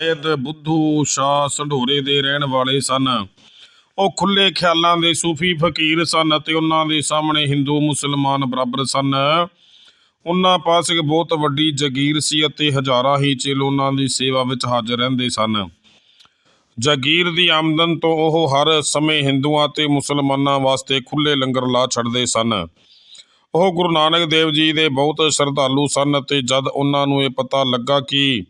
ਸੈਦ ਬੁੱਧੂ, ਸ਼ਾਹ, ਸੰਢੋਰੇ ਦੇ ਰਹਿਣ ਵਾਲੇ ਸਨ। ਉਹ ਖੁੱਲੇ ਖਿਆਲਾਂ ਦੇ ਸੂਫੀ ਫਕੀਰ ਸਨ ਅਤੇ ਉਹਨਾਂ ਦੇ ਸਾਹਮਣੇ ਹਿੰਦੂ, ਮੁਸਲਮਾਨ ਬਰਾਬਰ ਸਨ। ਉਹਨਾਂ ਪਾਸ ਇੱਕ ਬਹੁਤ ਵੱਡੀ ਜਗੀਰ ਸੀ ਅਤੇ ਹਜ਼ਾਰਾਂ ਹੀ ਚੇਲ ਉਹਨਾਂ ਦੀ ਸੇਵਾ ਵਿੱਚ ਹਾਜ਼ਰ ਰਹਿੰਦੇ ਸਨ। ਜਾਗੀਰ ਦੀ ਆਮਦਨ ਤੋਂ ਉਹ ਹਰ ਸਮੇਂ ਹਿੰਦੂਆਂ ਤੇ ਮੁਸਲਮਾਨਾਂ ਵਾਸਤੇ ਖੁੱਲੇ ਲੰਗਰ ਲਾ ਛੱਡਦੇ ਸਨ। ਉਹ ਗੁਰੂ ਨਾਨਕ ਦੇਵ ਜੀ ਦੇ ਬਹੁਤ ਸ਼ਰਧਾਲੂ ਸਨ ਅਤੇ ਜਦ ਉਹਨਾਂ ਨੂੰ ਇਹ ਪਤਾ ਲੱਗਾ ਕਿ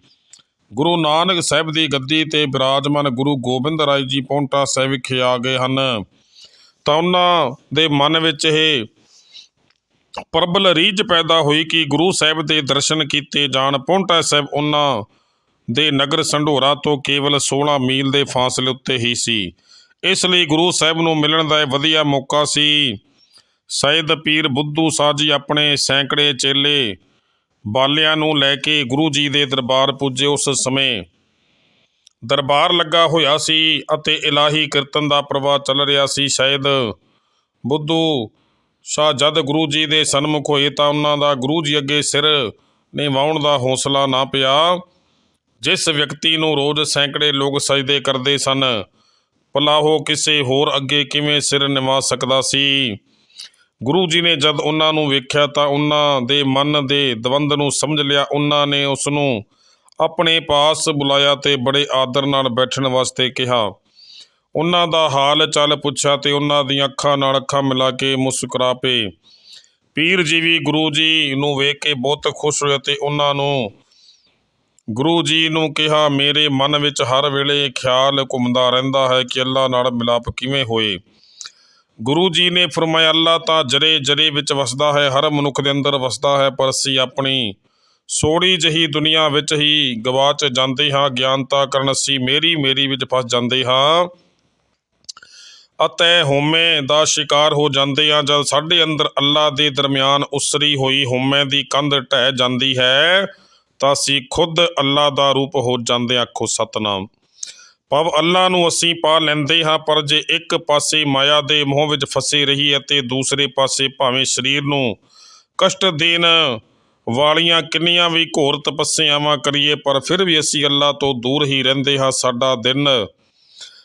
ਗੁਰੂ ਨਾਨਕ ਸਾਹਿਬ ਦੀ ਗੱਦੀ ਤੇ ਬਿਰਾਜਮਾਨ ਗੁਰੂ ਗੋਬਿੰਦ ਰਾਏ ਜੀ ਪੌਂਟਾ ਸਾਹਿਬ ਵਿਖੇ ਆ ਗਏ ਹਨ। ਤਾਂ ਉਹਨਾਂ ਦੇ ਮਨ ਵਿੱਚ ਇਹ ਪ੍ਰਬਲ ਰੀਝ ਪੈਦਾ ਹੋਈ ਕਿ ਗੁਰੂ ਸਾਹਿਬ ਦੇ ਦਰਸ਼ਨ ਕੀਤੇ ਜਾਣ। ਪੌਂਟਾ ਸਾਹਿਬ ਉਹਨਾਂ ਦੇ ਨਗਰ ਸੰਢੋਰਾ ਤੋਂ ਕੇਵਲ 16 ਮੀਲ ਦੇ ਫਾਸਲੇ ਉੱਤੇ ਹੀ ਸੀ। ਇਸ ਲਈ ਗੁਰੂ ਸਾਹਿਬ ਨੂੰ ਮਿਲਣ ਦਾ ਇਹ ਵਧੀਆ ਮੌਕਾ ਸੀ। ਸੈਦ ਪੀਰ ਬੁੱਧੂ ਸਾਹ ਜੀ ਆਪਣੇ ਸੈਂਕੜੇ ਚੇਲੇ ਬਾਲਿਆਂ ਨੂੰ ਲੈ ਕੇ ਗੁਰੂ ਜੀ ਦੇ ਦਰਬਾਰ ਪੁੱਜੇ ਉਸ ਸਮੇਂ। ਦਰਬਾਰ ਲੱਗਾ ਹੋਇਆ ਸੀ ਅਤੇ ਇਲਾਹੀ ਕੀਰਤਨ ਦਾ ਪ੍ਰਵਾਹ ਚੱਲ ਰਿਹਾ ਸੀ ਸ਼ਾਇਦ। ਬੁੱਧੂ, ਸ਼ਾਹ ਜਦ ਗੁਰੂ ਜੀ ਦੇ ਸਨਮੁਖ ਹੋਏ ਤਾਂ ਉਹਨਾਂ ਦਾ ਗੁਰੂ ਜੀ ਅੱਗੇ ਸਿਰ ਨਿਵਾਉਣ ਦਾ ਹੌਸਲਾ ਨਾ ਪਿਆ। ਜਿਸ ਵਿਅਕਤੀ ਨੂੰ ਰੋਜ਼ ਸੈਂਕੜੇ ਲੋਕ ਸਜਦੇ ਕਰਦੇ ਸਨ, ਭਲਾ ਉਹ ਕਿਸੇ ਹੋਰ ਅੱਗੇ ਕਿਵੇਂ ਸਿਰ ਨਿਵਾ ਸਕਦਾ ਸੀ? ਗੁਰੂ ਜੀ ਨੇ ਜਦ ਉਹਨਾਂ ਨੂੰ ਵੇਖਿਆ ਤਾਂ ਉਹਨਾਂ ਦੇ ਮਨ ਦੇ ਦਵੰਦ ਨੂੰ ਸਮਝ ਲਿਆ। ਉਹਨਾਂ ਨੇ ਉਸ ਨੂੰ ਆਪਣੇ ਪਾਸ ਬੁਲਾਇਆ ਤੇ ਬੜੇ ਆਦਰ ਨਾਲ ਬੈਠਣ ਵਾਸਤੇ ਕਿਹਾ। ਉਹਨਾਂ ਦਾ ਹਾਲ ਚਾਲ ਪੁੱਛਿਆ ਤੇ ਉਹਨਾਂ ਦੀਆਂ ਅੱਖਾਂ ਨਾਲ ਅੱਖਾਂ ਮਿਲਾ ਕੇ ਮੁਸਕਰਾ ਪਏ। ਪੀਰ ਜੀ ਵੀ ਗੁਰੂ ਜੀ ਨੂੰ ਵੇਖ ਕੇ ਬਹੁਤ ਖੁਸ਼ ਹੋਏ ਤੇ ਉਹਨਾਂ ਨੂੰ ਗੁਰੂ ਜੀ ਨੂੰ ਕਿਹਾ, ਮੇਰੇ ਮਨ ਵਿੱਚ ਹਰ ਵੇਲੇ ਖਿਆਲ ਘੁੰਮਦਾ ਰਹਿੰਦਾ ਹੈ ਕਿ ਅੱਲਾ ਨਾਲ ਮਿਲਾਪ ਕਿਵੇਂ ਹੋਏ? ਗੁਰੂ ਜੀ ਨੇ ਫਰਮਾਇਆ, ਅੱਲਾ ਤਾਂ ਜਰੇ ਜਰੇ ਵਿੱਚ ਵਸਦਾ ਹੈ, ਹਰ ਮਨੁੱਖ ਦੇ ਅੰਦਰ ਵਸਦਾ ਹੈ, ਪਰ ਅਸੀਂ ਆਪਣੀ ਸੋੜੀ ਜਹੀ ਦੁਨੀਆ ਵਿੱਚ ਹੀ ਗਵਾਚ ਜਾਂਦੇ ਹਾਂ ਗਿਆਨਤਾ ਕਰਨ ਅਸੀਂ ਮੇਰੀ ਮੇਰੀ ਵਿੱਚ ਫਸ ਜਾਂਦੇ ਹਾਂ ਅਤੇ ਹਉਮੈ ਦਾ ਸ਼ਿਕਾਰ ਹੋ ਜਾਂਦੇ ਹਾਂ, ਜਦ ਸਾਡੇ ਅੰਦਰ ਅੱਲਾ ਦੇ ਦਰਮਿਆਨ ਉਸਰੀ ਹੋਈ ਹਉਮੈ ਦੀ ਕੰਧ ਢਹਿ ਜਾਂਦੀ ਹੈ, ਤਾਂ ਅਸੀਂ ਖੁਦ ਅੱਲਾ ਦਾ ਰੂਪ ਹੋ ਜਾਂਦੇ ਹਾਂ। ਆਖੋ ਸਤਨਾਮ ਪਵ ਅੱਲਾ ਨੂੰ ਅਸੀਂ ਪਾ ਲੈਂਦੇ ਹਾਂ, ਪਰ ਜੇ ਇੱਕ ਪਾਸੇ ਮਾਇਆ ਦੇ ਮੋਹ ਵਿੱਚ ਫਸੇ ਰਹੀ ਅਤੇ ਦੂਸਰੇ ਪਾਸੇ ਭਾਵੇਂ ਸਰੀਰ ਨੂੰ ਕਸ਼ਟ ਦੇਣ ਵਾਲੀਆਂ ਕਿੰਨੀਆਂ ਵੀ ਘੋਰ ਤਪੱਸਿਆਵਾਂ ਕਰੀਏ, ਪਰ ਫਿਰ ਵੀ ਅਸੀਂ ਅੱਲਾ ਤੋਂ ਦੂਰ ਹੀ ਰਹਿੰਦੇ ਹਾਂ। ਸਾਡਾ ਦਿਨ,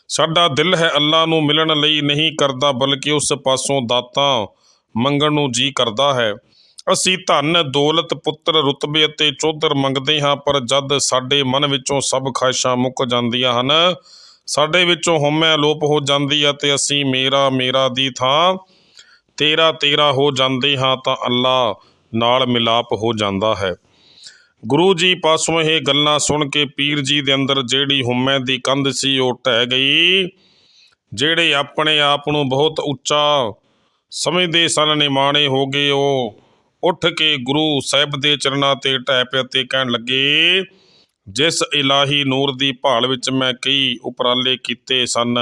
ਸਾਡਾ ਦਿਲ ਹੈ ਅੱਲਾ ਨੂੰ ਮਿਲਣ ਲਈ ਨਹੀਂ ਕਰਦਾ, ਬਲਕਿ ਉਸ ਪਾਸੋਂ ਦਾਤਾਂ ਮੰਗਣ ਨੂੰ ਜੀ ਕਰਦਾ ਹੈ। ਅਸੀਂ ਧਨ ਦੌਲਤ ਪੁੱਤਰ ਰੁਤਬੇ ਅਤੇ ਚੌਧਰ ਮੰਗਦੇ ਹਾਂ, ਪਰ ਜਦ ਸਾਡੇ ਮਨ ਵਿੱਚੋਂ ਸਭ ਖਾਹਿਸ਼ਾਂ ਮੁੱਕ ਜਾਂਦੀਆਂ ਹਨ, ਸਾਡੇ ਵਿੱਚੋਂ ਹਉਮੈ ਲੋਪ ਹੋ ਜਾਂਦੀ ਹੈ ਤੇ ਅਸੀਂ ਮੇਰਾ ਮੇਰਾ ਦੀ ਥਾਂ, ਤੇਰਾ ਤੇਰਾ ਹੋ ਜਾਂਦੇ ਹਾਂ ਤਾਂ ਅੱਲਾ ਨਾਲ ਮਿਲਾਪ ਹੋ ਜਾਂਦਾ ਹੈ। ਗੁਰੂ ਜੀ ਪਾਸੋਂ ਇਹ ਗੱਲਾਂ ਸੁਣ ਕੇ ਪੀਰ ਜੀ ਦੇ ਅੰਦਰ ਜਿਹੜੀ ਹਉਮੈ ਦੀ ਕੰਧ ਸੀ, ਉਹ ਢਹਿ ਗਈ। ਜਿਹੜੇ ਆਪਣੇ ਆਪ ਨੂੰ ਬਹੁਤ ਉੱਚਾ ਸਮਝਦੇ ਸਨ, ਨਿਮਾਣੇ ਹੋ ਗਏ ਉਹ ਉੱਠ ਕੇ ਗੁਰੂ ਸਾਹਿਬ ਦੇ ਚਰਨਾਂ ਤੇ ਢਹਿ ਪਏ ਤੇ ਕਹਿਣ ਲੱਗੇ, ਜਿਸ ਇਲਾਹੀ ਨੂਰ ਦੀ ਭਾਲ ਵਿੱਚ ਮੈਂ ਕਈ ਉਪਰਾਲੇ ਕੀਤੇ ਸਨ,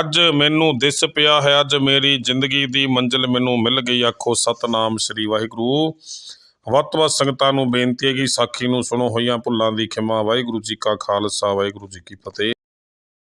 ਅੱਜ ਮੈਨੂੰ ਦਿਸ ਪਿਆ ਹੈ, ਅੱਜ ਮੇਰੀ ਜ਼ਿੰਦਗੀ ਦੀ ਮੰਜ਼ਿਲ ਮੈਨੂੰ ਮਿਲ ਗਈ। ਆਖੋ, ਸਤਨਾਮ ਸ੍ਰੀ ਵਾਹਿਗੁਰੂ। ਵੱਧ ਤੋਂ ਵੱਧ ਸੰਗਤਾਂ ਨੂੰ ਬੇਨਤੀ ਹੈ ਕਿ ਸਾਖੀ ਨੂੰ ਸੁਣੋ, ਹੋਈਆਂ ਭੁੱਲਾਂ ਦੀ ਖਿਮਾ। ਵਾਹਿਗੁਰੂ ਜੀ ਕਾ ਖਾਲਸਾ, ਵਾਹਿਗੁਰੂ ਜੀ ਕੀ ਫਤਿਹ।